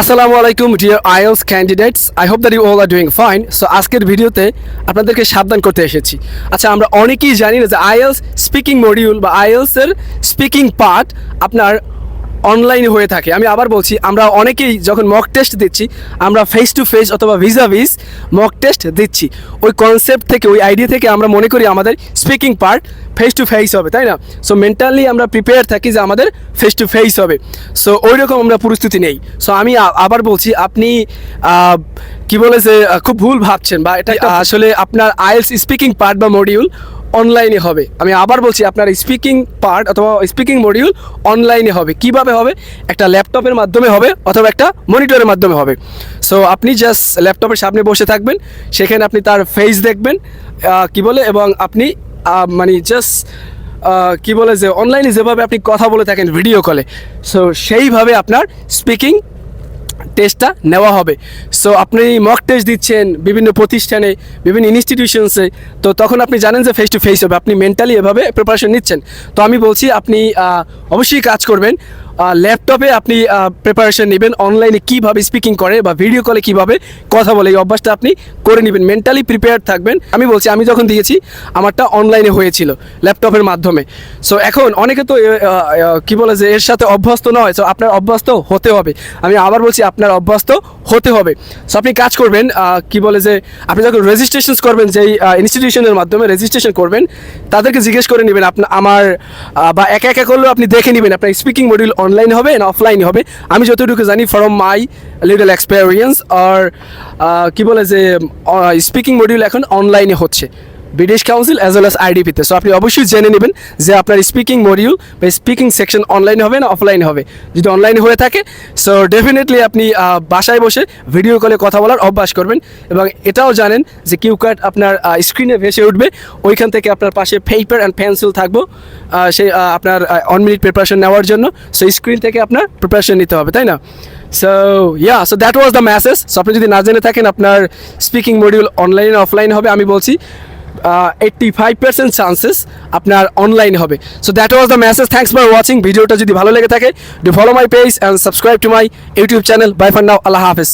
আসসালামু আলাইকুম dear IELTS candidates I hope that you all are doing fine so আজকের ভিডিওতে আপনাদেরকে সাবধান করতে এসেছি। আচ্ছা আমরা অনেকেই জানি না যে আইএলস স্পিকিং মডিউল বা আইএলসের স্পিকিং পার্ট আপনার অনলাইনে হয়ে থাকে। আমি আবার বলছি আমরা অনেকেই যখন মক টেস্ট দিচ্ছি আমরা ফেস টু ফেস অথবা ভিজা ভিজ মক টেস্ট দিচ্ছি। ওই কনসেপ্ট থেকে ওই আইডিয়া থেকে আমরা মনে করি আমাদের speaking part face to face হবে তাই না? সো মেন্টালি আমরা প্রিপেয়ার থাকি যে আমাদের ফেস টু ফেস হবে। সো ওই রকম আমরা প্রস্তুতি নেই। সো আমি আবার বলছি আপনি কি বলে যে খুব ভুল ভাবছেন বা এটা আসলে আপনার আইএলস স্পিকিং পার্ট বা মডিউল অনলাইনে হবে। আমি আবার বলছি, আপনার স্পিকিং পার্ট অথবা স্পিকিং মডিউল অনলাইনে হবে। কীভাবে হবে? একটা ল্যাপটপের মাধ্যমে হবে অথবা একটা মনিটরের মাধ্যমে হবে। সো আপনি জাস্ট ল্যাপটপের সামনে বসে থাকবেন। সেখানে আপনি তার ফেস দেখবেন কি বলে? এবং আপনি মানে জাস্ট কি বলে যে অনলাইনে যেভাবে আপনি কথা বলে থাকেন ভিডিও কলে সো সেইভাবে আপনার স্পিকিং টেস্টটা নেওয়া হবে। সো আপনি মক টেস্ট দিচ্ছেন বিভিন্ন প্রতিষ্ঠানে, বিভিন্ন ইনস্টিটিউশনসে তো তখন আপনি জানেন যে ফেস টু ফেস হবে। আপনি মেন্টালি এভাবে প্রিপারেশন নিচ্ছেন। তো আমি বলছি, আপনি অবশ্যই কাজ করবেন। ল্যাপটপে আপনি প্রিপারেশন নেবেন অনলাইনে কীভাবে স্পিকিং করে বা ভিডিও কলে কীভাবে কথা বলে, এই অভ্যাসটা আপনি করে নেবেন। মেন্টালি প্রিপেয়ার থাকবেন। আমি বলছি, আমি যখন দিয়েছি, আমারটা অনলাইনে হয়েছিল ল্যাপটপের মাধ্যমে। সো এখন অনেকে তো কি বলে যে, এর সাথে অভ্যস্ত নয় সো আপনার অভ্যস্ত হতে হবে। আমি আবার বলছি, আপনার অভ্যস্ত হতে হবে। সো আপনি কাজ করবেন কি বলে যে, আপনি যখন রেজিস্ট্রেশন করবেন, যেই ইনস্টিটিউশনের মাধ্যমে রেজিস্ট্রেশন করবেন, তাদেরকে জিজ্ঞেস করে নেবেন আপনার আমার বা একা একা করলেও আপনি দেখে নেবেন, আপনার স্পিকিং মডিউল অনলাইন হবে না অফলাইন হবে। আমি যতটুকু জানি ফ্রম মাই লিডল এক্সপেরিয়েন্স আর কি বলে যে স্পিকিং মডিউল এখন অনলাইনে হচ্ছে। British Council as well as আইডিপিতে so আপনি অবশ্যই জেনে নেবেন যে আপনার স্পিকিং মডিউল বা স্পিকিং সেকশন অনলাইন হবে না অফলাইন হবে। যদি অনলাইনে হয়ে থাকে সো ডেফিনেটলি আপনি বাসায় বসে ভিডিও কলে কথা বলার অভ্যাস করবেন এবং এটাও জানেন যে কিউ কার্ড আপনার স্ক্রিনে ভেসে উঠবে। ওইখান থেকে আপনার পাশে পেপার অ্যান্ড পেন্সিল থাকব সেই আপনার অন মিনিট প্রিপারেশন নেওয়ার জন্য। সো স্ক্রিন থেকে আপনার প্রিপারেশন নিতে হবে, তাই না? So yeah so that was the message so আপনি যদি না জেনে থাকেন, আপনার স্পিকিং মডিউল অনলাইন অফলাইন হবে, আমি বলছি এইট্টি ফাইভ পার্সেন্ট চান্সেস আপনার অনলাইন হবে। So that was the message thanks for watching ভিডিওটা যদি ভালো লেগে থাকে do follow my page and subscribe to my YouTube channel bye ফান্ডাও আল্লাহ হাফেজ।